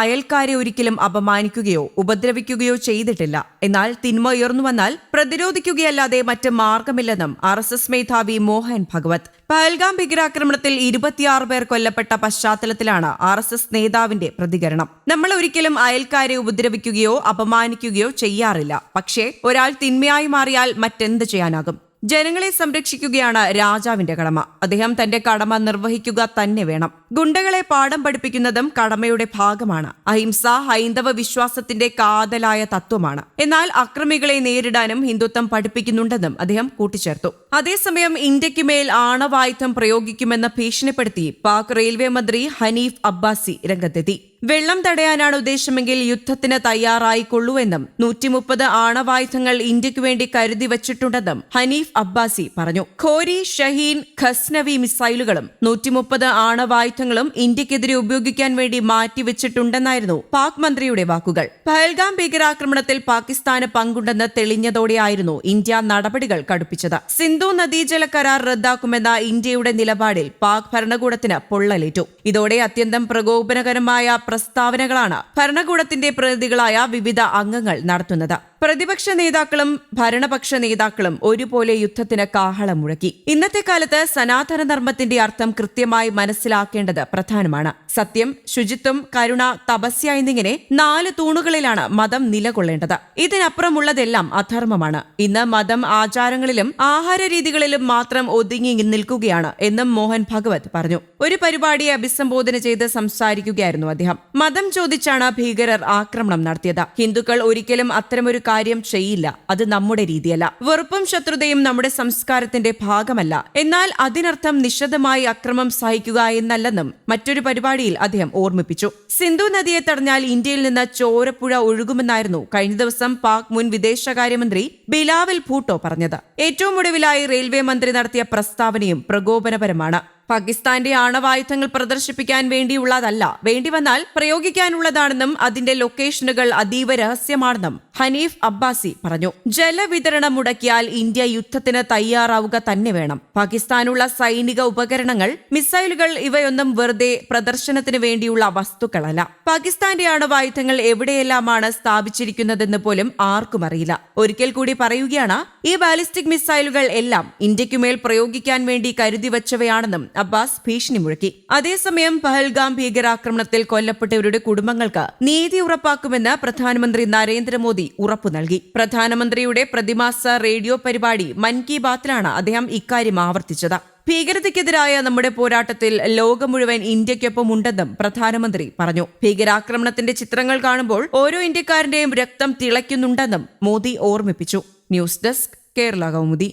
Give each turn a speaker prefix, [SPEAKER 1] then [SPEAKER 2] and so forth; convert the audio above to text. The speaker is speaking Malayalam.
[SPEAKER 1] അയൽക്കാരെ ഒരിക്കലും അപമാനിക്കുകയോ ഉപദ്രവിക്കുകയോ ചെയ്തിട്ടില്ല എന്നാൽ തിന്മ ഉയർന്നു വന്നാൽ പ്രതിരോധിക്കുകയല്ലാതെ മറ്റ് മാർഗമില്ലെന്നും ആർ എസ് എസ് മേധാവി മോഹൻ ഭഗവത് പഹൽഗാം ഭീകരാക്രമണത്തിൽ ഇരുപത്തിയാറ് പേർ കൊല്ലപ്പെട്ട പശ്ചാത്തലത്തിലാണ് ആർ എസ് എസ് നേതാവിന്റെ പ്രതികരണം നമ്മൾ ഒരിക്കലും അയൽക്കാരെ ഉപദ്രവിക്കുകയോ അപമാനിക്കുകയോ ചെയ്യാറില്ല പക്ഷേ ഒരാൾ തിന്മയായി മാറിയാൽ മറ്റെന്ത് ചെയ്യാനാകും ജനങ്ങളെ സംരക്ഷിക്കുകയാണ് രാജാവിന്റെ കടമ അദ്ദേഹം തന്റെ കടമ നിർവഹിക്കുക തന്നെ വേണം ഗുണ്ടകളെ പാഠം പഠിപ്പിക്കുന്നതും കടമയുടെ ഭാഗമാണ് അഹിംസ ഹൈന്ദവ വിശ്വാസത്തിന്റെ കാതലായ തത്വമാണ് എന്നാൽ അക്രമികളെ നേരിടാനും ഹിന്ദുത്വം പഠിപ്പിക്കുന്നുണ്ടെന്നും അദ്ദേഹം കൂട്ടിച്ചേർത്തു അതേസമയം ഇന്ത്യക്ക് മേൽ ആണവായുധം പ്രയോഗിക്കുമെന്ന് ഭീഷണിപ്പെടുത്തി പാക് റെയിൽവേ മന്ത്രി ഹനീഫ് അബ്ബാസി രംഗത്തെത്തി വെള്ളം തടയാനാണ് ഉദ്ദേശമെങ്കിൽ യുദ്ധത്തിന് തയ്യാറായിക്കൊള്ളൂവെന്നും നൂറ്റിമുപ്പത് ആണവായുധങ്ങൾ ഇന്ത്യക്ക് വേണ്ടി കരുതി വച്ചിട്ടുണ്ടെന്നും ഹനീഫ് അബ്ബാസി പറഞ്ഞു ഖോരി ഷഹീൻ ഖസ്നവി മിസൈലുകളും നൂറ്റിമുപ്പത് ആണവായുധ പദാർത്ഥങ്ങളും ഇന്ത്യക്കെതിരെ ഉപയോഗിക്കാൻ വേണ്ടി മാറ്റിവെച്ചിട്ടുണ്ടെന്നായിരുന്നു പാക് മന്ത്രിയുടെ വാക്കുകൾ പഹൽഗാം ഭീകരാക്രമണത്തിൽ പാകിസ്ഥാന് പങ്കുണ്ടെന്ന് തെളിഞ്ഞതോടെയായിരുന്നു ഇന്ത്യ നടപടികൾ കടുപ്പിച്ചത് സിന്ധു നദീജല കരാർ റദ്ദാക്കുമെന്ന ഇന്ത്യയുടെ നിലപാടിൽ പാക് ഭരണകൂടത്തിന് പൊള്ളലേറ്റു ഇതോടെ അത്യന്തം പ്രകോപനകരമായ പ്രസ്താവനകളാണ് ഭരണകൂടത്തിന്റെ പ്രതിനിധികളായ വിവിധ അംഗങ്ങൾ നടത്തുന്നത് പ്രതിപക്ഷ നേതാക്കളും ഭരണപക്ഷ നേതാക്കളും ഒരുപോലെ യുദ്ധത്തിന് കാഹളം മുഴക്കി ഇന്നത്തെ കാലത്ത് സനാതന ധർമ്മത്തിന്റെ അർത്ഥം കൃത്യമായി മനസ്സിലാക്കേണ്ടത് പ്രധാനമാണ് സത്യം ശുചിത്വം കരുണ തപസ്യ എന്നിങ്ങനെ നാല് തൂണുകളിലാണ് മതം നിലകൊള്ളേണ്ടത് ഇതിനപ്പുറമുള്ളതെല്ലാം അധർമ്മമാണ് ഇന്ന് മതം ആചാരങ്ങളിലും ആഹാര രീതികളിലും മാത്രം ഒതുങ്ങി നിൽക്കുകയാണ് എന്നും മോഹൻ ഭഗവത് പറഞ്ഞു ഒരു പരിപാടിയെ അഭിസംബോധന ചെയ്ത് സംസാരിക്കുകയായിരുന്നു അദ്ദേഹം മതം ചോദിച്ചാണ് ഭീകരർ ആക്രമണം നടത്തിയത് ഹിന്ദുക്കൾ ഒരിക്കലും അത്തരമൊരു കാര്യം ചെയ്യില്ല അത് നമ്മുടെ രീതിയല്ല വെറുപ്പും ശത്രുതയും നമ്മുടെ സംസ്കാരത്തിന്റെ ഭാഗമല്ല എന്നാൽ അതിനർത്ഥം നിശബ്ദമായി അക്രമം സഹിക്കുക എന്നല്ലെന്നും മറ്റൊരു പരിപാടിയിൽ അദ്ദേഹം ഓർമ്മിപ്പിച്ചു സിന്ധു നദിയെ തടഞ്ഞാൽ ഇന്ത്യയിൽ നിന്ന് ചോരപ്പുഴ ഒഴുകുമെന്നായിരുന്നു കഴിഞ്ഞ ദിവസം പാക് മുൻ വിദേശകാര്യമന്ത്രി ബിലാവൽ ഭൂട്ടോ പറഞ്ഞത് ഏറ്റവും ഒടുവിലായി റെയിൽവേ മന്ത്രി നടത്തിയ പ്രസ്താവനയും പ്രകോപനപരമാണ് പാകിസ്ഥാന്റെ ആണവായുധങ്ങൾ പ്രദർശിപ്പിക്കാൻ വേണ്ടിയുള്ളതല്ല വേണ്ടി വന്നാൽ പ്രയോഗിക്കാനുള്ളതാണെന്നും അതിന്റെ ലൊക്കേഷനുകൾ അതീവ രഹസ്യമാണെന്നും ഹനീഫ് അബ്ബാസി പറഞ്ഞു ജലവിതരണം മുടക്കിയാൽ ഇന്ത്യ യുദ്ധത്തിന് തയ്യാറാവുക തന്നെ വേണം പാകിസ്ഥാനുള്ള സൈനിക ഉപകരണങ്ങൾ മിസൈലുകൾ ഇവയൊന്നും വെറുതെ പ്രദർശനത്തിന് വേണ്ടിയുള്ള വസ്തുക്കളല്ല പാകിസ്ഥാന്റെ ആണവായുധങ്ങൾ എവിടെയെല്ലാമാണ് സ്ഥാപിച്ചിരിക്കുന്നതെന്ന് പോലും ആർക്കും അറിയില്ല ഒരിക്കൽ കൂടി പറയുകയാണ് ഈ ബാലിസ്റ്റിക് മിസൈലുകൾ എല്ലാം ഇന്ത്യക്കുമേൽ പ്രയോഗിക്കാൻ വേണ്ടി കരുതി വച്ചവയാണെന്നും അബ്ബാസ് ഭീഷണി മുഴക്കി അതേസമയം പഹൽഗാം ഭീകരാക്രമണത്തിൽ കൊല്ലപ്പെട്ടവരുടെ കുടുംബങ്ങൾക്ക് നീതി ഉറപ്പാക്കുമെന്ന് പ്രധാനമന്ത്രി നരേന്ദ്രമോദി ഉറപ്പു നൽകി പ്രധാനമന്ത്രിയുടെ പ്രതിമാസ റേഡിയോ പരിപാടി മൻ കി ബാത്തിലാണ് അദ്ദേഹം ഇക്കാര്യം ആവർത്തിച്ചത് ഭീകരതയ്ക്കെതിരായ നമ്മുടെ പോരാട്ടത്തിൽ ലോകം മുഴുവൻ ഇന്ത്യക്കൊപ്പം ഉണ്ടെന്നും പ്രധാനമന്ത്രി പറഞ്ഞു ഭീകരാക്രമണത്തിന്റെ ചിത്രങ്ങൾ കാണുമ്പോൾ ഓരോ ഇന്ത്യക്കാരന്റെയും രക്തം തിളയ്ക്കുന്നുണ്ടെന്നും മോദി ഓർമ്മിപ്പിച്ചു ന്യൂസ് ഡെസ്ക് കേരള കൗമുദി